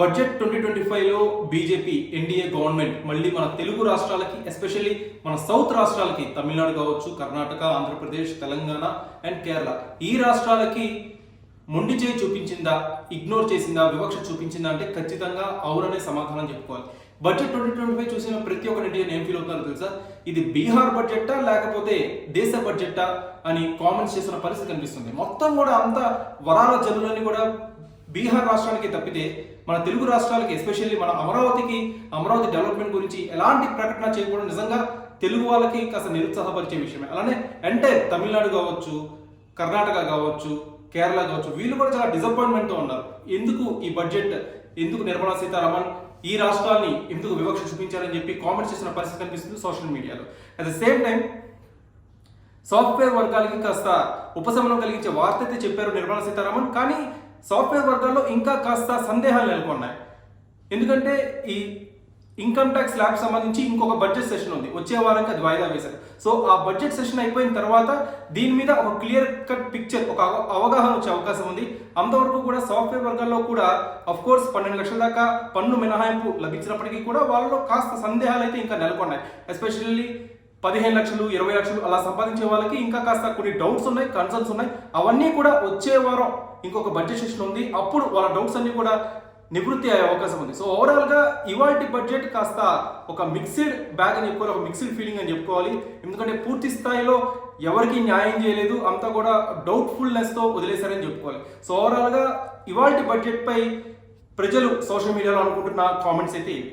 Budget twenty twenty ఫైవ్లో BJP NDA government మళ్ళీ మన తెలుగు రాష్ట్రాలకి ఎస్పెషల్లీ మన సౌత్ రాష్ట్రాలకి తమిళనాడు కావచ్చు కర్ణాటక ఆంధ్రప్రదేశ్ తెలంగాణ అండ్ కేరళ ఈ రాష్ట్రాలకి మొండి చేయి చూపించిందా ఇగ్నోర్ చేసిందా వివక్ష చూపించిందా అంటే ఖచ్చితంగా అవుననే సమాధానం చెప్పుకోవాలి. బడ్జెట్ ట్వంటీ ట్వంటీ ఫైవ్ చూసిన ప్రతి ఒక్క ఇండియన్ ఏం ఫీల్ అవుతున్నారో తెలుసా? ఇది బీహార్ బడ్జెట్టా లేకపోతే దేశ బడ్జెట్టా అని కామెంట్స్ చేసిన పరిస్థితి కనిపిస్తుంది. మొత్తం కూడా అంత వరాల జల్లులన్నీ కూడా బీహార్ రాష్ట్రానికి తప్పితే మన తెలుగు రాష్ట్రాలకి ఎస్పెషల్లీ మన అమరావతికి అమరావతి డెవలప్మెంట్ గురించి ఎలాంటి ప్రకటన చేయకుండా నిజంగా తెలుగు వాళ్ళకి కాస్త నిరుత్సాహపరిచే విషయమే. అలానే ఎంటైర్ తమిళనాడు కావచ్చు కర్ణాటక కావచ్చు కేరళ కావచ్చు వీళ్ళు కూడా చాలా డిసప్పాయింట్మెంట్తో ఉన్నారు. ఎందుకు ఈ బడ్జెట్ ఎందుకు నిర్మలా సీతారామన్ ఈ రాష్ట్రాన్ని ఎందుకు వివక్ష చూపించారని చెప్పి కామెంట్స్ చేసిన పరిస్థితి కనిపిస్తుంది సోషల్ మీడియాలో at the same time software వర్గాలకి కాస్త ఉపశమనం కలిగించే వార్త అయితే చెప్పారు నిర్మలా సీతారామన్. కానీ సాఫ్ట్వేర్ వర్గాల్లో ఇంకా కాస్త సందేహాలు నెలకొన్నాయి. ఎందుకంటే ఈ ఇన్కమ్ ట్యాక్స్ ల్యాబ్ సంబంధించి ఇంకొక బడ్జెట్ సెషన్ ఉంది. వచ్చే వారానికి అది వాయిదా వేశారు. సో ఆ బడ్జెట్ సెషన్ అయిపోయిన తర్వాత దీని మీద ఒక క్లియర్ కట్ పిక్చర్ ఒక అవగాహన వచ్చే అవకాశం ఉంది. అంతవరకు కూడా సాఫ్ట్వేర్ వర్గాల్లో కూడా అఫ్ కోర్స్ పన్నెండు లక్షల దాకా పన్ను మినహాయింపు లభించినప్పటికీ కూడా వాళ్ళలో కాస్త సందేహాలు అయితే ఇంకా నెలకొన్నాయి. ఎస్పెషల్లీ పదిహేను లక్షలు ఇరవై లక్షలు అలా సంపాదించే వాళ్ళకి ఇంకా కాస్త కొన్ని డౌట్స్ ఉన్నాయి కన్సర్న్స్ ఉన్నాయి. అవన్నీ కూడా వచ్చే వారం ఇంకొక బడ్జెట్ సెషన్ ఉంది. అప్పుడు వాళ్ళ డౌట్స్ అన్ని కూడా నివృత్తి అయ్యే అవకాశం ఉంది. సో ఓవరాల్గా ఇవాటి బడ్జెట్ కాస్త ఒక మిక్స్డ్ బ్యాగ్ అని చెప్పుకోవాలి ఒక మిక్స్డ్ ఫీలింగ్ అని చెప్పుకోవాలి. ఎందుకంటే పూర్తి స్థాయిలో ఎవరికి న్యాయం చేయలేదు అంతా కూడా డౌట్ఫుల్నెస్తో వదిలేశారని చెప్పుకోవాలి. సో ఓవరాల్గా ఇవాటి ఇవాల్టి ప్రజలు సోషల్ మీడియాలో అనుకుంటున్న కామెంట్స్ అయితే ఇవి